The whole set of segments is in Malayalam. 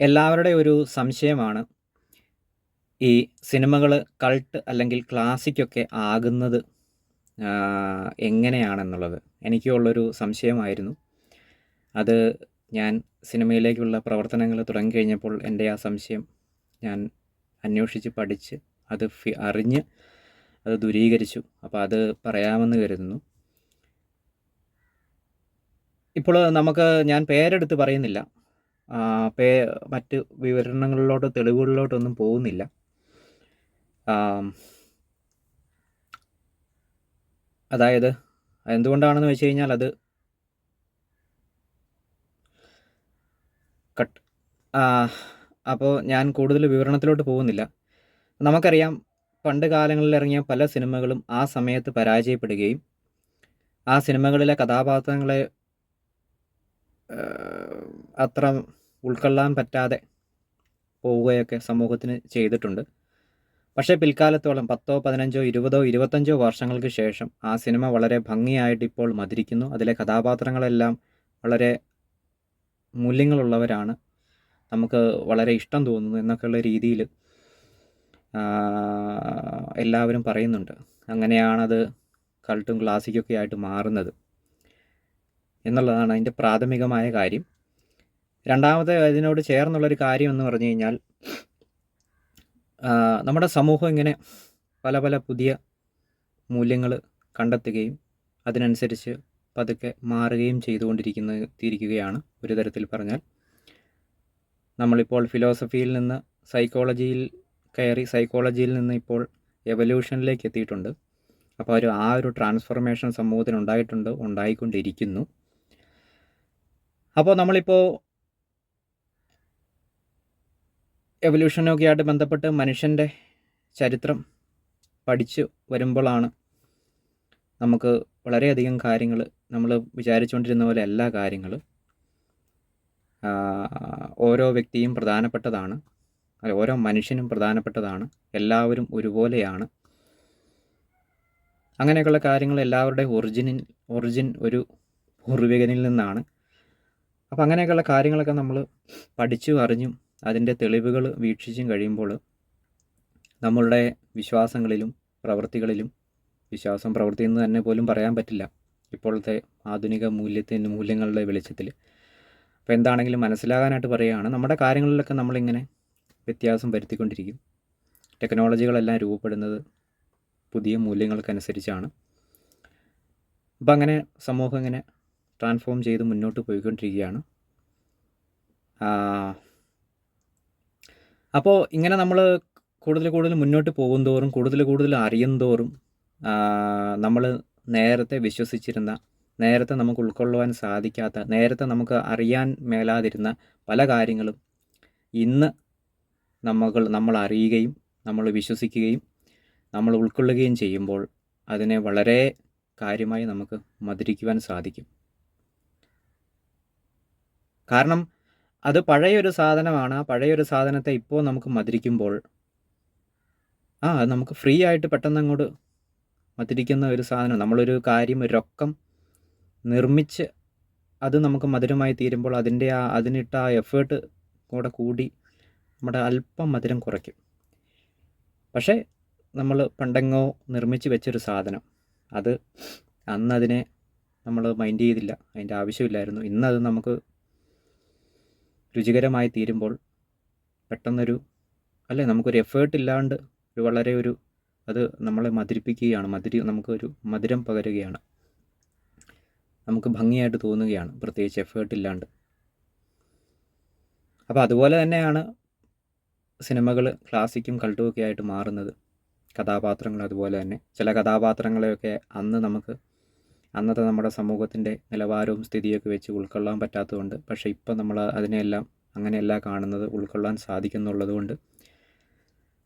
എല്ലാവരുടെയും ഒരു സംശയമാണ് ഈ സിനിമകൾ കൾട്ട് അല്ലെങ്കിൽ ക്ലാസിക്കൊക്കെ ആകുന്നത് എങ്ങനെയാണെന്നുള്ളത്. എനിക്കുള്ളൊരു സംശയമായിരുന്നു. അത് ഞാൻ സിനിമയിലേക്കുള്ള പ്രവർത്തനങ്ങൾ തുടങ്ങിക്കഴിഞ്ഞപ്പോൾ എന്റെ ആ സംശയം ഞാൻ അന്വേഷിച്ച് പഠിച്ച് അത് ഫി അറിഞ്ഞ് അത് ദൂരീകരിച്ചു. അപ്പോൾ അത് പറയാമെന്ന് കരുതുന്നു. ഇപ്പോൾ നമുക്ക് ഞാൻ പേരെടുത്ത് പറയുന്നില്ല. പേ മറ്റ് വിവരണങ്ങളിലോട്ടോ തെളിവുകളിലോട്ടോ ഒന്നും പോകുന്നില്ല അതായത് എന്തുകൊണ്ടാണെന്ന് വെച്ച് കഴിഞ്ഞാൽ അത് കട്ട് അപ്പോൾ ഞാൻ കൂടുതൽ വിവരണത്തിലോട്ട് പോകുന്നില്ല. നമുക്കറിയാം പണ്ട് കാലങ്ങളിൽ ഇറങ്ങിയ പല സിനിമകളും ആ സമയത്ത് പരാജയപ്പെടുകയും ആ സിനിമകളിലെ കഥാപാത്രങ്ങളെ അത്ര ഉൾക്കൊള്ളാൻ പറ്റാതെ പോവുകയൊക്കെ സമൂഹത്തിന് ചെയ്തിട്ടുണ്ട്. പക്ഷേ പിൽക്കാലത്തോളം പത്തോ പതിനഞ്ചോ ഇരുപതോ ഇരുപത്തഞ്ചോ വർഷങ്ങൾക്ക് ശേഷം ആ സിനിമ വളരെ ഭംഗിയായിട്ട് ഇപ്പോൾ മതിരിക്കുന്നു അതിലെ കഥാപാത്രങ്ങളെല്ലാം വളരെ മൂല്യങ്ങളുള്ളവരാണ്. നമുക്ക് വളരെ ഇഷ്ടം തോന്നുന്നു എന്നൊക്കെയുള്ള രീതിയിൽ എല്ലാവരും പറയുന്നുണ്ട്. അങ്ങനെയാണത് കൾട്ടും ക്ലാസിക്കൊക്കെ ആയിട്ട് മാറുന്നത് എന്നുള്ളതാണ് അതിന്റെ പ്രാഥമികമായ കാര്യം. രണ്ടാമത്തെ അതിനോട് ചേർന്നുള്ളൊരു കാര്യം എന്ന് പറഞ്ഞു കഴിഞ്ഞാൽ നമ്മുടെ സമൂഹം ഇങ്ങനെ പല പല പുതിയ മൂല്യങ്ങൾ കണ്ടെത്തുകയും അതിനനുസരിച്ച് പതുക്കെ മാറുകയും ചെയ്തുകൊണ്ടിരിക്കുന്ന തിരിക്കുകയാണ് ഒരു തരത്തിൽ പറഞ്ഞാൽ. നമ്മളിപ്പോൾ ഫിലോസഫിയിൽ നിന്ന് സൈക്കോളജിയിൽ കയറി സൈക്കോളജിയിൽ നിന്ന് ഇപ്പോൾ എവല്യൂഷനിലേക്ക് എത്തിയിട്ടുണ്ട്. അപ്പോൾ ഒരു ആ ഒരു ട്രാൻസ്ഫോർമേഷൻ സമൂഹത്തിന് ഉണ്ടായിട്ടുണ്ട് ഉണ്ടായിക്കൊണ്ടിരിക്കുന്നു. അപ്പോൾ നമ്മളിപ്പോൾ എവല്യൂഷനൊക്കെ ആയിട്ട് ബന്ധപ്പെട്ട് മനുഷ്യന്റെ ചരിത്രം പഠിച്ച് വരുമ്പോഴാണ് നമുക്ക് വളരെയധികം കാര്യങ്ങൾ നമ്മൾ വിചാരിച്ചുകൊണ്ടിരുന്ന പോലെ എല്ലാ കാര്യങ്ങളും ഓരോ വ്യക്തിയും പ്രധാനപ്പെട്ടതാണ്. അല്ല ഓരോ മനുഷ്യനും പ്രധാനപ്പെട്ടതാണ്. എല്ലാവരും ഒരുപോലെയാണ്. അങ്ങനെയൊക്കെയുള്ള കാര്യങ്ങൾ എല്ലാവരുടെ ഒറിജിനിൽ ഒറിജിൻ ഒരു പൂർവികനിൽ നിന്നാണ്. അപ്പോൾ അങ്ങനെയൊക്കെയുള്ള കാര്യങ്ങളൊക്കെ നമ്മൾ പഠിച്ചു അറിഞ്ഞും അതിന്റെ തെളിവുകൾ വീക്ഷിച്ചും കഴിയുമ്പോൾ നമ്മളുടെ വിശ്വാസങ്ങളിലും പ്രവൃത്തികളിലും വിശ്വാസം പ്രവൃത്തി എന്ന് തന്നെ പോലും പറയാൻ പറ്റില്ല ഇപ്പോഴത്തെ ആധുനിക മൂല്യത്തിന് മൂല്യങ്ങളുടെ വെളിച്ചത്തിൽ. അപ്പോൾ എന്താണെങ്കിലും മനസ്സിലാകാനായിട്ട് പറയുകയാണ് നമ്മുടെ കാര്യങ്ങളിലൊക്കെ നമ്മളിങ്ങനെ വ്യത്യാസം വരുത്തിക്കൊണ്ടിരിക്കും. ടെക്നോളജികളെല്ലാം രൂപപ്പെടുന്നത് പുതിയ മൂല്യങ്ങൾക്കനുസരിച്ചാണ്. അപ്പോൾ അങ്ങനെ സമൂഹം ഇങ്ങനെ ട്രാൻസ്ഫോം ചെയ്ത് മുന്നോട്ട് പോയിക്കൊണ്ടിരിക്കുകയാണ്. അപ്പോൾ ഇങ്ങനെ നമ്മൾ കൂടുതൽ കൂടുതൽ മുന്നോട്ട് പോകും തോറും കൂടുതൽ കൂടുതൽ അറിയും തോറും നമ്മൾ നേരത്തെ വിശ്വസിച്ചിരുന്ന നേരത്തെ നമുക്ക് ഉൾക്കൊള്ളുവാൻ സാധിക്കാത്ത നേരത്തെ നമുക്ക് അറിയാൻ മേലാതിരുന്ന പല കാര്യങ്ങളും ഇന്ന് നമ്മൾ നമ്മൾ അറിയുകയും നമ്മൾ വിശ്വസിക്കുകയും നമ്മൾ ഉൾക്കൊള്ളുകയും ചെയ്യുമ്പോൾ അതിനെ വളരെ കാര്യമായി നമുക്ക് മധുരിക്കുവാൻ സാധിക്കും. കാരണം അത് പഴയൊരു സാധനമാണ്. ആ പഴയൊരു സാധനത്തെ ഇപ്പോൾ നമുക്ക് മതിരിക്കുമ്പോൾ ആ അത് നമുക്ക് ഫ്രീ ആയിട്ട് പെട്ടെന്ന് അങ്ങോട്ട് മതിരിക്കുന്ന ഒരു സാധനം നമ്മളൊരു കാര്യം ഒരു രൊക്കം നിർമ്മിച്ച് അത് നമുക്ക് മധുരമായി തീരുമ്പോൾ അതിന്റെ ആ അതിനിട്ട ആ എഫേർട്ട് കൂടെ കൂടി നമ്മുടെ അല്പം മധുരം കുറയ്ക്കും. പക്ഷേ നമ്മൾ പണ്ടെങ്ങോ നിർമ്മിച്ച് വെച്ചൊരു സാധനം അത് അന്നതിനെ നമ്മൾ മൈൻഡ് ചെയ്തില്ല. അതിന്റെ ആവശ്യമില്ലായിരുന്നു. ഇന്നത് നമുക്ക് രുചികരമായി തീരുമ്പോൾ പെട്ടെന്നൊരു അല്ലേ നമുക്കൊരു എഫേർട്ട് ഇല്ലാണ്ട് ഒരു വളരെ ഒരു അത് നമ്മളെ മധുരിപ്പിക്കുകയാണ് മധുരി നമുക്കൊരു മധുരം പകരുകയാണ്. നമുക്ക് ഭംഗിയായിട്ട് തോന്നുകയാണ് പ്രത്യേകിച്ച് എഫേർട്ട് ഇല്ലാണ്ട്. അപ്പോൾ അതുപോലെ തന്നെയാണ് സിനിമകൾ ക്ലാസിക്കും കൾട്ടുമൊക്കെ ആയിട്ട് മാറുന്നത്. കഥാപാത്രങ്ങൾ അതുപോലെ തന്നെ. ചില കഥാപാത്രങ്ങളെയൊക്കെ അന്ന് നമുക്ക് അന്നത്തെ നമ്മുടെ സമൂഹത്തിന്റെ നിലവാരവും സ്ഥിതിയൊക്കെ വെച്ച് ഉൾക്കൊള്ളാൻ പറ്റാത്തതുകൊണ്ട് പക്ഷേ ഇപ്പം നമ്മൾ അതിനെയെല്ലാം അങ്ങനെയല്ല കാണുന്നത് ഉൾക്കൊള്ളാൻ സാധിക്കുന്നുള്ളത് കൊണ്ട്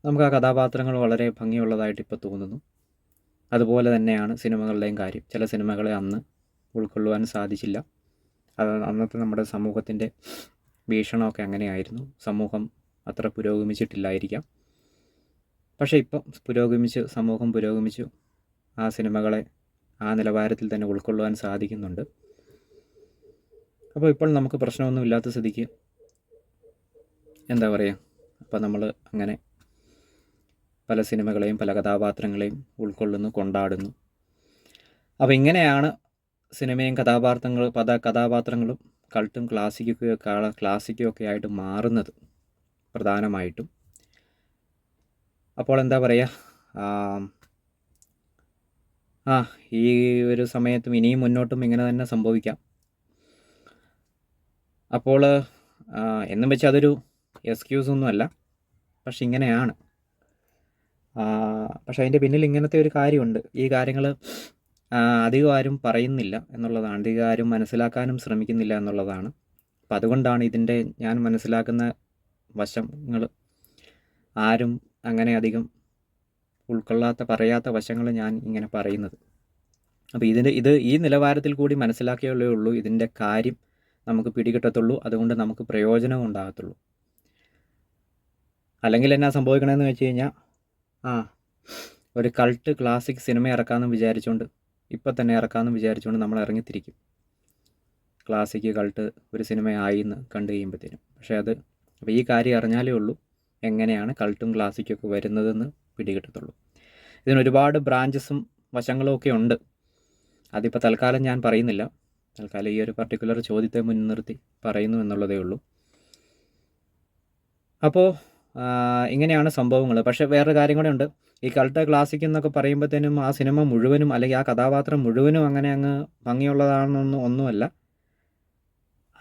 നമുക്ക് ആ കഥാപാത്രങ്ങൾ വളരെ ഭംഗിയുള്ളതായിട്ട് ഇപ്പോൾ തോന്നുന്നു. അതുപോലെ തന്നെയാണ് സിനിമകളുടെയും കാര്യം. ചില സിനിമകളെ അന്ന് ഉൾക്കൊള്ളുവാൻ സാധിച്ചില്ല. അത് അന്നത്തെ നമ്മുടെ സമൂഹത്തിന്റെ വീക്ഷണമൊക്കെ അങ്ങനെയായിരുന്നു. സമൂഹം അത്ര പുരോഗമിച്ചിട്ടില്ലായിരിക്കാം. പക്ഷേ ഇപ്പം പുരോഗമിച്ച് സമൂഹം പുരോഗമിച്ചു ആ സിനിമകളെ ആ നിലവാരത്തിൽ തന്നെ ഉൾക്കൊള്ളുവാൻ സാധിക്കുന്നുണ്ട്. അപ്പോൾ ഇപ്പോൾ നമുക്ക് പ്രശ്നമൊന്നും ഇല്ലാത്ത സ്ഥിതിക്ക് എന്താ പറയുക അപ്പോൾ നമ്മൾ അങ്ങനെ പല സിനിമകളെയും പല കഥാപാത്രങ്ങളെയും ഉൾക്കൊള്ളുന്നു കൊണ്ടാടുന്നു. അപ്പോൾ ഇങ്ങനെയാണ് സിനിമയും കഥാപാത്രങ്ങൾ പദ കഥാപാത്രങ്ങളും കൾട്ടും ക്ലാസിക്കൊക്കെ ക്ലാസിക്കും ഒക്കെ ആയിട്ട് മാറുന്നത് പ്രധാനമായിട്ടും. അപ്പോൾ എന്താ പറയുക ആ ഈ ഒരു സമയത്തും ഇനിയും മുന്നോട്ടും ഇങ്ങനെ തന്നെ സംഭവിക്കാം. അപ്പോൾ എന്നും വെച്ച് അതൊരു എക്സ്ക്യൂസ് ഒന്നുമല്ല പക്ഷെ ഇങ്ങനെയാണ്. പക്ഷെ അതിന്റെ പിന്നിൽ ഇങ്ങനത്തെ ഒരു കാര്യമുണ്ട്. ഈ കാര്യങ്ങൾ അധികം ആരും പറയുന്നില്ല എന്നുള്ളതാണ്. അധികം ആരും മനസ്സിലാക്കാനും ശ്രമിക്കുന്നില്ല എന്നുള്ളതാണ്. അപ്പം അതുകൊണ്ടാണ് ഇതിന്റെ ഞാൻ മനസ്സിലാക്കുന്ന വശങ്ങൾ ആരും അങ്ങനെ അധികം ഉൾക്കൊള്ളാത്ത പറയാത്ത വശങ്ങൾ ഞാൻ ഇങ്ങനെ പറയുന്നത്. അപ്പോൾ ഇതിന്റെ ഇത് ഈ നിലവാരത്തിൽ കൂടി മനസ്സിലാക്കിയുള്ളേ ഉള്ളൂ ഇതിന്റെ കാര്യം നമുക്ക് പിടികിട്ടത്തുള്ളൂ. അതുകൊണ്ട് നമുക്ക് പ്രയോജനവും ഉണ്ടാകത്തുള്ളൂ. അല്ലെങ്കിൽ എന്നാ സംഭവിക്കണമെന്ന് വെച്ച് കഴിഞ്ഞാൽ ആ ഒരു കൾട്ട് ക്ലാസിക് സിനിമ ഇറക്കാമെന്ന് വിചാരിച്ചുകൊണ്ട് ഇപ്പം തന്നെ ഇറക്കാമെന്ന് വിചാരിച്ചുകൊണ്ട് നമ്മൾ ഇറങ്ങിത്തിരിക്കും. ക്ലാസിക് കൾട്ട് ഒരു സിനിമ ആയി എന്ന് കണ്ടു കഴിയുമ്പോഴത്തേനും പക്ഷേ അത് അപ്പോൾ ഈ കാര്യം അറിഞ്ഞാലേ ഉള്ളൂ എങ്ങനെയാണ് കൾട്ടും ക്ലാസിക്കും ഒക്കെ വരുന്നതെന്ന്. പിടികിട്ടത്തുള്ളൂ. ഇതിന് ഒരുപാട് ബ്രാഞ്ചസും വശങ്ങളും ഒക്കെ ഉണ്ട്. അതിപ്പോൾ തൽക്കാലം ഞാൻ പറയുന്നില്ല. തൽക്കാലം ഈ ഒരു പർട്ടിക്കുലർ ചോദ്യത്തെ മുൻനിർത്തി പറയുന്നു എന്നുള്ളതേ ഉള്ളൂ. അപ്പോൾ ഇങ്ങനെയാണ് സംഭവങ്ങൾ പക്ഷേ വേറെ കാര്യം കൂടെ ഉണ്ട്. ഈ കൾട്ട ക്ലാസിക് എന്നൊക്കെ പറയുമ്പോഴത്തേനും ആ സിനിമ മുഴുവനും അല്ലെങ്കിൽ ആ കഥാപാത്രം മുഴുവനും അങ്ങനെ അങ്ങ് ഭംഗിയുള്ളതാണെന്നൊന്നും ഒന്നുമല്ല.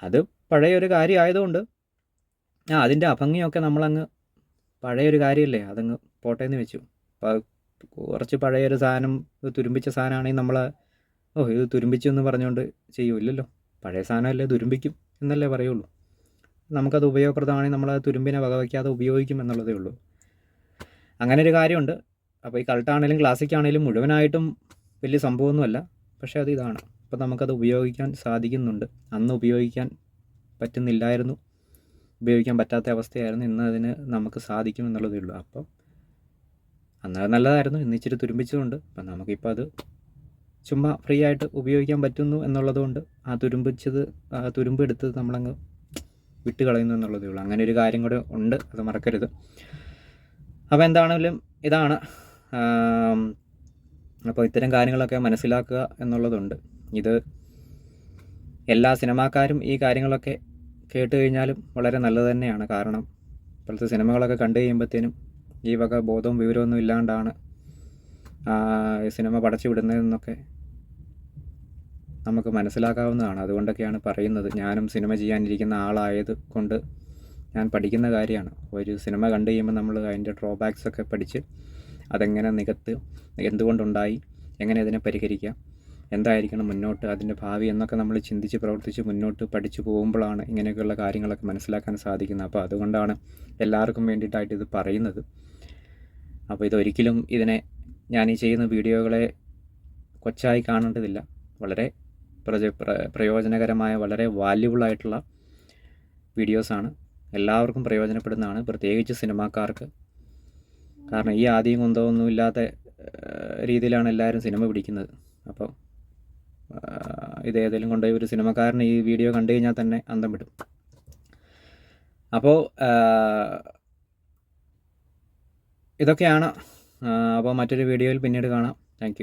അത് പഴയൊരു കാര്യമായതുകൊണ്ട് ആ അതിന്റെ അഭംഗിയൊക്കെ നമ്മളങ്ങ് പഴയൊരു കാര്യമല്ലേ? അതങ്ങ് പോട്ടേന്ന് വെച്ചു. അപ്പോൾ കുറച്ച് പഴയൊരു സാധനം തുരുമ്പിച്ച സാധനമാണെങ്കിൽ നമ്മൾ ഓ ഇത് തുരുമ്പിച്ചു എന്ന് പറഞ്ഞുകൊണ്ട് ചെയ്യൂല്ലല്ലോ പഴയ സാധനമല്ലേ തുരുമ്പിക്കും എന്നല്ലേ പറയുള്ളൂ. നമുക്കത് ഉപയോഗപ്രദമാണെങ്കിൽ നമ്മൾ ആ തുരുമ്പിനെ വകവയ്ക്കാതെ ഉപയോഗിക്കും എന്നുള്ളതേ ഉള്ളൂ. അങ്ങനെ ഒരു കാര്യമുണ്ട്. അപ്പോൾ ഈ കൾട്ടാണേലും ക്ലാസിക്കാണേലും മുഴുവനായിട്ടും വലിയ സംഭവമൊന്നുമല്ല. പക്ഷേ അത് ഇതാണ്. അപ്പോൾ നമുക്കത് ഉപയോഗിക്കാൻ സാധിക്കുന്നുണ്ട്. അന്ന് ഉപയോഗിക്കാൻ പറ്റുന്നില്ലായിരുന്നു. ഉപയോഗിക്കാൻ പറ്റാത്ത അവസ്ഥയായിരുന്നു. ഇന്ന് അതിന് നമുക്ക് സാധിക്കും എന്നുള്ളതേ ഉള്ളൂ. അപ്പം അന്ന് അത് നല്ലതായിരുന്നു. ഇന്ന് ഇച്ചിരി തുരുമ്പിച്ചതുകൊണ്ട് അപ്പം നമുക്കിപ്പോൾ അത് ചുമ്മാ ഫ്രീ ആയിട്ട് ഉപയോഗിക്കാൻ പറ്റുന്നു എന്നുള്ളതുകൊണ്ട് ആ തുരുമ്പിച്ചത് ആ തുരുമ്പ് എടുത്തത് നമ്മളങ്ങ് വിട്ട് കളയുന്നു എന്നുള്ളതേ ഉള്ളൂ. അങ്ങനെ ഒരു കാര്യം കൂടെ ഉണ്ട്. അത് മറക്കരുത്. അപ്പോൾ എന്താണെങ്കിലും ഇതാണ്. അപ്പോൾ ഇത്തരം കാര്യങ്ങളൊക്കെ മനസ്സിലാക്കുക എന്നുള്ളതുണ്ട്. ഇത് എല്ലാ സിനിമാക്കാരും ഈ കാര്യങ്ങളൊക്കെ കേട്ട് കഴിഞ്ഞാലും വളരെ നല്ലത് തന്നെയാണ്. കാരണം ഇപ്പോഴത്തെ സിനിമകളൊക്കെ കണ്ടു കഴിയുമ്പോഴത്തേനും ഈ വക ബോധവും വിവരമൊന്നും ഇല്ലാണ്ടാണ് സിനിമ പടച്ചു വിടുന്നതെന്നൊക്കെ നമുക്ക് മനസ്സിലാക്കാവുന്നതാണ്. അതുകൊണ്ടൊക്കെയാണ് പറയുന്നത്. ഞാനും സിനിമ ചെയ്യാനിരിക്കുന്ന ആളായത് കൊണ്ട് ഞാൻ പഠിക്കുന്ന കാര്യമാണ്. ഒരു സിനിമ കണ്ടു കഴിയുമ്പോൾ നമ്മൾ അതിന്റെ ഡ്രോബാക്സ് ഒക്കെ പഠിച്ച് അതെങ്ങനെ നികത്ത് എന്തുകൊണ്ടുണ്ടായി എങ്ങനെ അതിനെ പരിഹരിക്കാം എന്തായിരിക്കണം മുന്നോട്ട് അതിന്റെ ഭാവി എന്നൊക്കെ നമ്മൾ ചിന്തിച്ച് പ്രവർത്തിച്ച് മുന്നോട്ട് പഠിച്ചു പോകുമ്പോഴാണ് ഇങ്ങനെയൊക്കെയുള്ള കാര്യങ്ങളൊക്കെ മനസ്സിലാക്കാൻ സാധിക്കുന്നത്. അപ്പോൾ അതുകൊണ്ടാണ് എല്ലാവർക്കും വേണ്ടിയിട്ടായിട്ട് ഇത് പറയുന്നത്. അപ്പോൾ ഇതൊരിക്കലും ഇതിനെ ഞാൻ ഈ ചെയ്യുന്ന വീഡിയോകളെ കൊച്ചായി കാണേണ്ടതില്ല. വളരെ പ്രജ പ്ര- പ്രയോജനകരമായ വളരെ വാല്യുബിളായിട്ടുള്ള വീഡിയോസാണ് എല്ലാവർക്കും പ്രയോജനപ്പെടുന്നതാണ്. പ്രത്യേകിച്ച് സിനിമാക്കാർക്ക്. കാരണം ഈ ആദ്യം കുന്തമൊന്നും ഇല്ലാത്ത രീതിയിലാണ് എല്ലാവരും സിനിമ പിടിക്കുന്നത്. അപ്പോൾ ഇത് ഏതെങ്കിലും കൊണ്ടുപോയി ഒരു സിനിമക്കാരന് ഈ വീഡിയോ കണ്ടു കഴിഞ്ഞാൽ തന്നെ അന്തം വിടും. അപ്പോൾ ഇതൊക്കെയാണ് അപ്പോൾ മറ്റൊരു വീഡിയോയിൽ പിന്നീട് കാണാം. താങ്ക്